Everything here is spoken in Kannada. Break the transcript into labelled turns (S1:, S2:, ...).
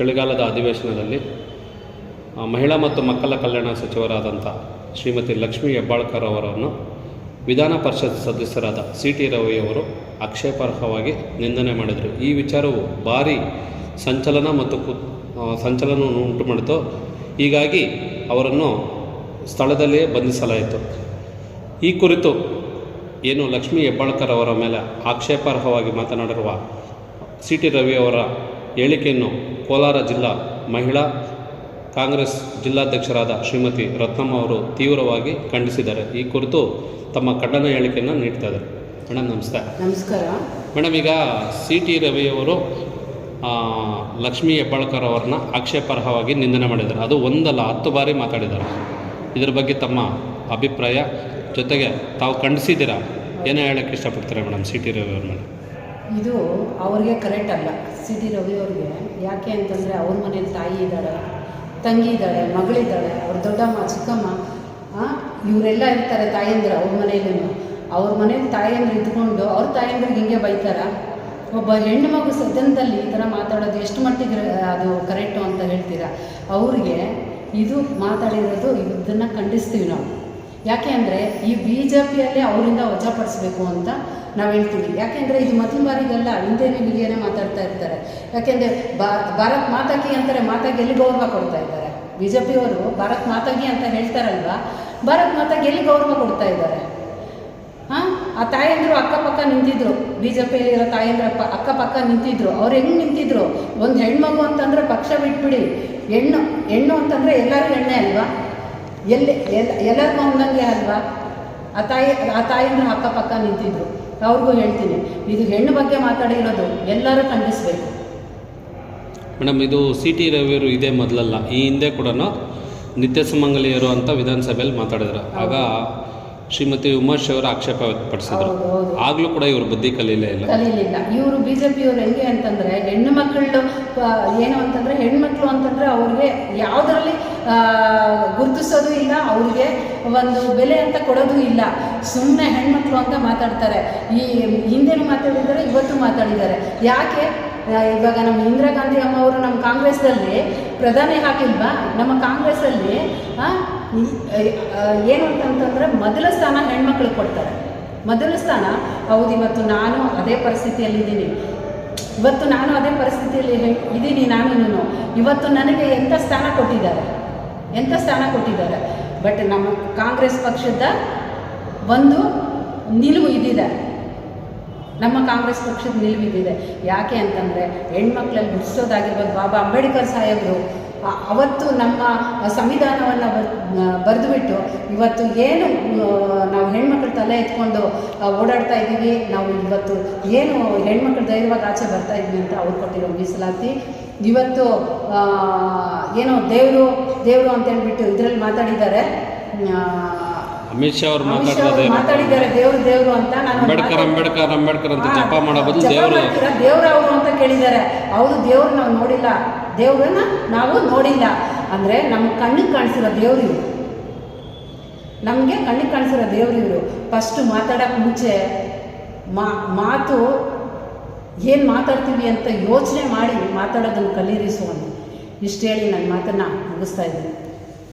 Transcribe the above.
S1: ಚಳಿಗಾಲದ ಅಧಿವೇಶನದಲ್ಲಿ ಮಹಿಳಾ ಮತ್ತು ಮಕ್ಕಳ ಕಲ್ಯಾಣ ಸಚಿವರಾದಂಥ ಶ್ರೀಮತಿ ಲಕ್ಷ್ಮೀ ಹೆಬ್ಬಾಳ್ಕರ್ ಅವರನ್ನು ವಿಧಾನ ಪರಿಷತ್ ಸದಸ್ಯರಾದ ಸಿ ಟಿ ರವಿಯವರು ಆಕ್ಷೇಪಾರ್ಹವಾಗಿ ನಿಂದನೆ ಮಾಡಿದರು. ಈ ವಿಚಾರವು ಭಾರಿ ಸಂಚಲನ ಮತ್ತು ಕು ಸಂಚಲನವನ್ನು ಉಂಟು ಮಾಡಿತು. ಹೀಗಾಗಿ ಅವರನ್ನು ಸ್ಥಳದಲ್ಲಿಯೇ ಬಂಧಿಸಲಾಯಿತು. ಈ ಕುರಿತು ಏನು ಲಕ್ಷ್ಮೀ ಹೆಬ್ಬಾಳ್ಕರ್ ಅವರ ಮೇಲೆ ಆಕ್ಷೇಪಾರ್ಹವಾಗಿ ಮಾತನಾಡಿರುವ ಸಿ ಟಿ ರವಿ ಅವರ ಹೇಳಿಕೆಯನ್ನು ಕೋಲಾರ ಜಿಲ್ಲಾ ಮಹಿಳಾ ಕಾಂಗ್ರೆಸ್ ಜಿಲ್ಲಾಧ್ಯಕ್ಷರಾದ ಶ್ರೀಮತಿ ರತ್ನಮ್ಮ ಅವರು ತೀವ್ರವಾಗಿ ಖಂಡಿಸಿದ್ದಾರೆ. ಈ ಕುರಿತು ತಮ್ಮ ಖಂಡನ ಹೇಳಿಕೆಯನ್ನು ನೀಡ್ತಾ ಇದ್ದಾರೆ. ಮೇಡಮ್ ನಮಸ್ಕಾರ
S2: ನಮಸ್ಕಾರ.
S1: ಮೇಡಮ್ ಈಗ ಸಿ ಟಿ ರವಿಯವರು ಲಕ್ಷ್ಮೀ ಹೆಬ್ಬಾಳ್ಕರ್ ಅವ್ರನ್ನ ಆಕ್ಷೇಪಾರ್ಹವಾಗಿ ನಿಂದನೆ ಮಾಡಿದ್ದಾರೆ. ಅದು ಒಂದಲ್ಲ ಹತ್ತು ಬಾರಿ ಮಾತಾಡಿದ್ದಾರೆ. ಇದರ ಬಗ್ಗೆ ತಮ್ಮ ಅಭಿಪ್ರಾಯ ಜೊತೆಗೆ ತಾವು ಖಂಡಿಸಿದ್ದೀರಾ? ಏನೇ ಹೇಳೋಕ್ಕೆ ಇಷ್ಟಪಡ್ತೀರಾ ಮೇಡಮ್ ಸಿ ಟಿ ರವಿ ಅವ್ರ ಮೇಲೆ?
S2: ಇದು ಅವ್ರಿಗೆ ಕರೆಕ್ಟ್ ಅಲ್ಲ. ಸಿ ಟಿ ರವಿ ಅವ್ರಿಗೆ. ಯಾಕೆ ಅಂತಂದರೆ ಅವ್ರ ಮನೇಲಿ ತಾಯಿ ಇದ್ದಾಳೆ ತಂಗಿ ಇದ್ದಾಳೆ ಮಗಳಿದ್ದಾಳೆ ಅವ್ರ ದೊಡ್ಡಮ್ಮ, ಚಿಕ್ಕಮ್ಮ ಇವರೆಲ್ಲ ಇರ್ತಾರೆ ತಾಯಂದಿರು ಅವ್ರ ಮನೆಯಲ್ಲೂ ಅವ್ರ ಮನೇಲಿ ತಾಯಂದ್ರು ಇದ್ಕೊಂಡು ಅವ್ರ ತಾಯಂದ್ರಿಗೆ ಹಿಂಗೆ ಬೈತಾರ? ಒಬ್ಬ ಹೆಣ್ಣು ಮಗು ಸದನದಲ್ಲಿ ಈ ಥರ ಮಾತಾಡೋದು ಎಷ್ಟು ಮಟ್ಟಿಗೆ ಅದು ಕರೆಕ್ಟು ಅಂತ ಹೇಳ್ತೀರಾ? ಅವ್ರಿಗೆ ಇದು ಮಾತಾಡಿರೋದು ಇದನ್ನು ಖಂಡಿಸ್ತೀವಿ ನಾವು. ಯಾಕೆ ಅಂದರೆ ಈ ಬಿ ಜೆ ಪಿಯಲ್ಲೇ ಅವರಿಂದ ವಜಾಪಡಿಸ್ಬೇಕು ಅಂತ ನಾವು ಹೇಳ್ತೀವಿ. ಯಾಕೆಂದರೆ ಇದು ಮೊದಲ ಬಾರಿಗೆಲ್ಲ ಹಿಂದೇನೆ ಹಿಂಗೇನೆ ಮಾತಾಡ್ತಾ ಇರ್ತಾರೆ. ಯಾಕೆಂದರೆ ಭಾರತ್ ಮಾತಾಕಿ ಅಂತಾರೆ ಮಾತಾಗಿ ಎಲ್ಲಿ ಗೌರವ ಕೊಡ್ತಾ ಇದ್ದಾರೆ? ಬಿ ಜೆ ಪಿಯವರು ಭಾರತ್ ಮಾತಾಗಿ ಅಂತ ಹೇಳ್ತಾರಲ್ವಾ? ಭಾರತ್ ಮಾತಾಗಿ ಎಲ್ಲಿ ಗೌರವ ಕೊಡ್ತಾ ಇದ್ದಾರೆ? ಹಾಂ ಆ ತಾಯಂದರು ಅಕ್ಕಪಕ್ಕ ನಿಂತಿದ್ರು. ಬಿ ಜೆ ಪಿಯಲ್ಲಿರೋ ತಾಯಂದ್ರ ಪ, ಅಕ್ಕಪಕ್ಕ ನಿಂತಿದ್ರು. ಅವ್ರು ಹೆಂಗೆ ನಿಂತಿದ್ರು? ಒಂದು ಹೆಣ್ಮಗು ಅಂತಂದರೆ ಪಕ್ಷ ಬಿಟ್ಬಿಡಿ. ಹೆಣ್ಣು ಹೆಣ್ಣು ಅಂತಂದರೆ ಎಲ್ಲರೂ ಹೆಣ್ಣೆ ಅಲ್ವಾ? ಎಲ್ಲಿ ಎಲ್ಲ ಎಲ್ಲರಿಗೂ ಒಂದಂಗೆ ಅಲ್ವಾ? ಆ ತಾಯಿ ಆ ತಾಯಂದ್ರು ಅಕ್ಕಪಕ್ಕ ನಿಂತಿದ್ರು. ಅವ್ರಿಗೂ ಹೇಳ್ತೀನಿ ಇದು ಹೆಣ್ಣು ಬಗ್ಗೆ ಮಾತಾಡಿರೋದು ಎಲ್ಲರೂ ಖಂಡಿಸ್ಬೇಕು.
S1: ಮೇಡಮ್ ಇದು ಸಿ ಟಿ ರವಿಯವರು ಇದೇ ಮೊದಲಲ್ಲ ಈ ಹಿಂದೆ ಕೂಡ ನಿತ್ಯ ಸುಮಂಗಲಿಯರು ಅಂತ ವಿಧಾನಸಭೆಯಲ್ಲಿ ಮಾತಾಡಿದ್ರು. ಆಗ ಶ್ರೀಮತಿ ಉಮೇಶ್ ಅವರು ಆಕ್ಷೇಪ ವ್ಯಕ್ತಪಡಿಸಿದ್ರು. ಆಗಲೂ ಕೂಡ ಇವರು ಬುದ್ಧಿ ಕಲೀಲೇ ಇಲ್ಲ.
S2: ಕಲೀಲಿಲ್ಲ. ಇವರು ಬಿಜೆಪಿ ಪಿಯವ್ರು ಹೆಂಗೆ ಅಂತಂದ್ರೆ ಹೆಣ್ಣು ಮಕ್ಕಳು ಏನು ಅಂತಂದ್ರೆ ಹೆಣ್ಮಕ್ಳು ಅಂತಂದ್ರೆ ಅವ್ರಿಗೆ ಯಾವುದರಲ್ಲಿ ಗುರುತಿಸೋದು ಇಲ್ಲ ಅವ್ರಿಗೆ ಒಂದು ಬೆಲೆ ಅಂತ ಕೊಡೋದು ಇಲ್ಲ. ಸುಮ್ಮನೆ ಹೆಣ್ಮಕ್ಳು ಅಂತ ಮಾತಾಡ್ತಾರೆ. ಈ ಹಿಂದೆನೂ ಮಾತಾಡಿದ್ದಾರೆ ಇವತ್ತು ಮಾತಾಡಿದ್ದಾರೆ. ಯಾಕೆ? ಇವಾಗ ನಮ್ಮ ಇಂದಿರಾ ಗಾಂಧಿ ಅಮ್ಮ ಅವರು ನಮ್ಮ ಕಾಂಗ್ರೆಸ್ದಲ್ಲಿ ಪ್ರಧಾನಿ ಹಾಕಿಲ್ವಾ? ನಮ್ಮ ಕಾಂಗ್ರೆಸ್ಸಲ್ಲಿ ಏನು ಅಂತಂತಂದರೆ ಮೊದಲ ಸ್ಥಾನ ಹೆಣ್ಮಕ್ಳಿಗೆ ಕೊಡ್ತಾರೆ. ಮೊದಲ ಸ್ಥಾನ, ಹೌದು, ಇವತ್ತು ನಾನು ಅದೇ ಪರಿಸ್ಥಿತಿಯಲ್ಲಿದ್ದೀನಿ. ಇವತ್ತು ನಾನು ಅದೇ ಪರಿಸ್ಥಿತಿಯಲ್ಲಿ ಇದ್ದೀನಿ ನಾನು ಇವತ್ತು ನನಗೆ ಎಂಥ ಸ್ಥಾನ ಕೊಟ್ಟಿದ್ದಾರೆ? ಎಂಥ ಸ್ಥಾನ ಕೊಟ್ಟಿದ್ದಾರೆ? ಬಟ್ ನಮ್ಮ ಕಾಂಗ್ರೆಸ್ ಪಕ್ಷದ ಒಂದು ನಿಲುವು ಇದಿದೆ. ನಮ್ಮ ಕಾಂಗ್ರೆಸ್ ಪಕ್ಷದ ನಿಲುವಿದೆ ಯಾಕೆ ಅಂತಂದರೆ ಹೆಣ್ಮಕ್ಳಲ್ಲಿ ಬಿಡಿಸೋದಾಗಿರ್ಬೋದು ಬಾಬಾ ಅಂಬೇಡ್ಕರ್ ಸಾಹೇಬರು ಅವತ್ತು ನಮ್ಮ ಸಂವಿಧಾನವನ್ನು ಬರ್ ಬರೆದುಬಿಟ್ಟು ಇವತ್ತು ಏನು ನಾವು ಹೆಣ್ಮಕ್ಳ ತಲೆ ಎತ್ಕೊಂಡು ಓಡಾಡ್ತಾ ಇದ್ದೀವಿ, ನಾವು ಇವತ್ತು ಏನು ಹೆಣ್ಮಕ್ಳು ಧೈರ್ಯವಾಗಿ ಆಚೆ ಬರ್ತಾ ಇದ್ವಿ ಅಂತ ಅವ್ರು ಕೊಟ್ಟಿರೋ ಮೀಸಲಾತಿ. ಇವತ್ತು ಏನೋ ದೇವರು ದೇವರು ಅಂತ ಹೇಳ್ಬಿಟ್ಟು ಇದರಲ್ಲಿ ಮಾತಾಡಿದ್ದಾರೆ.
S1: ಅಮಿತ್ ಶಾ ಅವರು
S2: ಮಾತಾಡಿದ್ದಾರೆ ದೇವ್ರು ದೇವ್ರು ಅಂತ ನಾನು
S1: ಅಂಬೇಡ್ಕರ್ ಅಂಬೇಡ್ಕರ್ ಅಂಬೇಡ್ಕರ್ ಅಂತ ಜಪ ಮಾಡೋ ಬದಲು ದೇವರು
S2: ದೇವ್ರ ಅವರು ಅಂತ ಕೇಳಿದ್ದಾರೆ. ಅವರು ದೇವ್ರು ನಾವು ನೋಡಿಲ್ಲ. ದೇವ್ರನ್ನ ನಾವು ನೋಡಿಲ್ಲ. ಅಂದ್ರೆ ನಮ್ಮ ಕಣ್ಣಿಗೆ ಕಾಣಿಸಿರೋ ದೇವ್ರು ಇವರು. ನಮಗೆ ಕಣ್ಣಿಗೆ ಕಾಣಿಸಿರೋ ದೇವ್ರು ಇವರು. ಫಸ್ಟು ಮಾತಾಡಕ್ ಮುಂಚೆ ಮಾ ಮಾತು ಏನು ಮಾತಾಡ್ತೀವಿ ಅಂತ ಯೋಚನೆ ಮಾಡಿ ಮಾತಾಡೋದನ್ನು ಕಲೀರಿ ಸ್ವಾಮಿ ಇಷ್ಟು ಹೇಳಿ ನನ್ನ ಮಾತನ್ನು ಮುಗಿಸ್ತಾ ಇದ್ದೀನಿ.